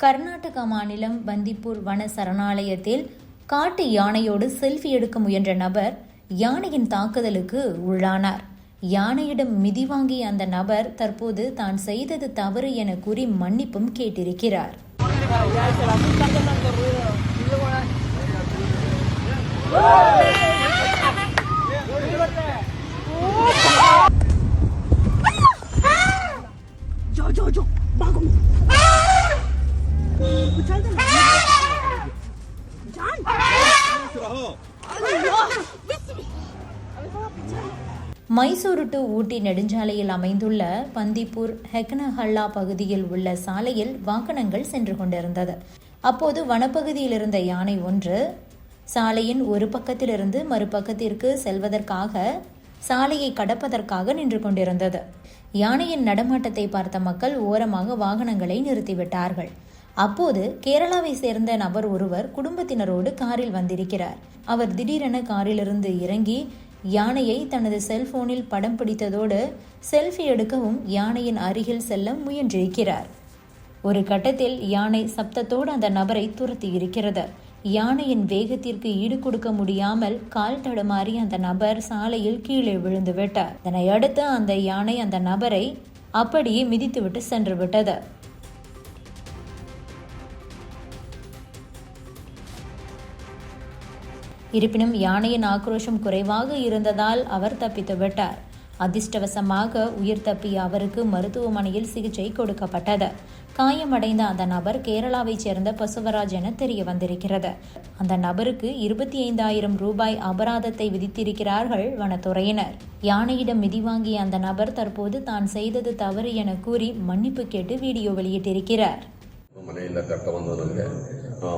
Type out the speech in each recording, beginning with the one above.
கர்நாடக மாநிலம் பந்திப்பூர் வன சரணாலயத்தில் காட்டு யானையோடு செல்ஃபி எடுக்க முயன்ற நபர் யானையின் தாக்குதலுக்கு உள்ளானார். யானையிடம் மிதி வாங்கிய அந்த நபர் தற்போது தான் செய்தது தவறு என கூறி மன்னிப்பும் கேட்டிருக்கிறார் Yo, yo, yo, भागो चल दे जान மைசூரு டு ஊட்டி நெடுஞ்சாலையில் அமைந்துள்ள பந்திப்பூர் ஹெக்னஹல்லா பகுதியில் உள்ள சாலையில் வாகனங்கள் சென்று கொண்டிருந்தது. அப்போது வனப்பகுதியில் இருந்த யானை ஒன்று சாலையின் ஒரு பக்கத்திலிருந்து மறுபக்கத்திற்கு செல்வதற்காக சாலையை கடப்பதற்காக நின்று கொண்டிருந்தது. யானையின் நடமாட்டத்தை பார்த்த மக்கள் ஓரமாக வாகனங்களை நிறுத்திவிட்டார்கள். அப்போது கேரளாவை சேர்ந்த நபர் ஒருவர் குடும்பத்தினரோடு காரில் வந்திருக்கிறார். அவர் திடீரென காரிலிருந்து இறங்கி யானையை தனது செல்போனில் படம் பிடித்ததோடு செல்ஃபி எடுக்கவும் யானையின் அருகில் செல்ல முயன்றிருக்கிறார். ஒரு கட்டத்தில் யானை சப்தத்தோடு அந்த நபரை துரத்தி இருக்கிறது யானையின் வேகத்திற்கு ஈடு கொடுக்க முடியாமல் கால் தடுமாறி அந்த நபர் சாலையில் கீழே விழுந்து விட்டார் இதனையடுத்து அந்த யானை அந்த நபரை அப்படியே மிதித்துவிட்டு சென்று விட்டது இருப்பினும் யானையின் ஆக்ரோஷம் குறைவாக இருந்ததால் அவர் தப்பித்து விட்டார் அதிர்ஷ்டவசமாக உயிர் தப்பிய அவருக்கு மருத்துவமனையில் சிகிச்சை கொடுக்கப்பட்டது காயமடைந்த அந்த நபர் கேரளாவைச் சேர்ந்த பசுவராஜ் என தெரிய வந்திருக்கிறது அந்த நபருக்கு இருபத்தி ஐந்தாயிரம் ரூபாய் அபராதத்தை விதித்திருக்கிறார்கள் வனத்துறையினர் யானையிடம் மிதி வாங்கிய அந்த நபர் தற்போது தான் செய்தது தவறு என கூறி மன்னிப்பு கேட்டு வீடியோ வெளியிட்டிருக்கிறார் ಮನೆಯಿಂದ ಕರ್ಕೊಂಬಂದು ನನಗೆ ಆ,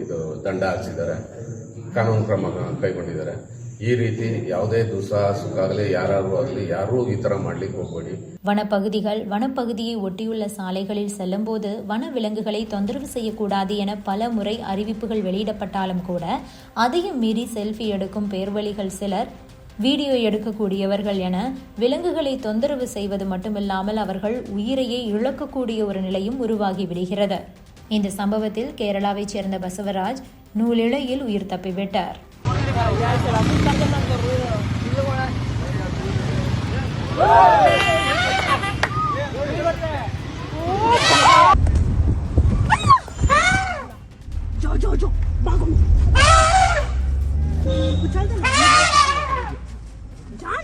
ಇದು ದಂಡ ಹಾಕ್ಸಿದ್ದಾರೆ ಕಾನೂನು ಕ್ರಮ ಕೈಗೊಂಡಿದ್ದಾರೆ ಈ ರೀತಿ ಯಾವುದೇ ದುಸ್ಸಾಹಸಕ್ಕಾಗಲಿ ಯಾರಾದ್ರೂ ಆಗಲಿ ಯಾರೂ ಈ ಥರ ಮಾಡ್ಲಿಕ್ಕೆ ಹೋಗ್ಬೇಡಿ வனப்பகுதிகள் வனப்பகுதியை ஒட்டியுள்ள சாலைகளில் செல்லும்போது வன விலங்குகளை தொந்தரவு செய்யக்கூடாது என பல முறை அறிவிப்புகள் வெளியிடப்பட்டாலும் கூட அதையும் மீறி செல்ஃபி எடுக்கும் பேர்வழிகள் சிலர் வீடியோ எடுக்கக்கூடியவர்கள் என விலங்குகளை தொந்தரவு செய்வது மட்டுமில்லாமல் அவர்கள் உயிரையே இழக்கக்கூடிய ஒரு நிலையும் உருவாகி விடுகிறது இந்த சம்பவத்தில் கேரளாவைச் சேர்ந்த பசவராஜ் நூலிழையில் உயிர் தப்பிவிட்டார் जान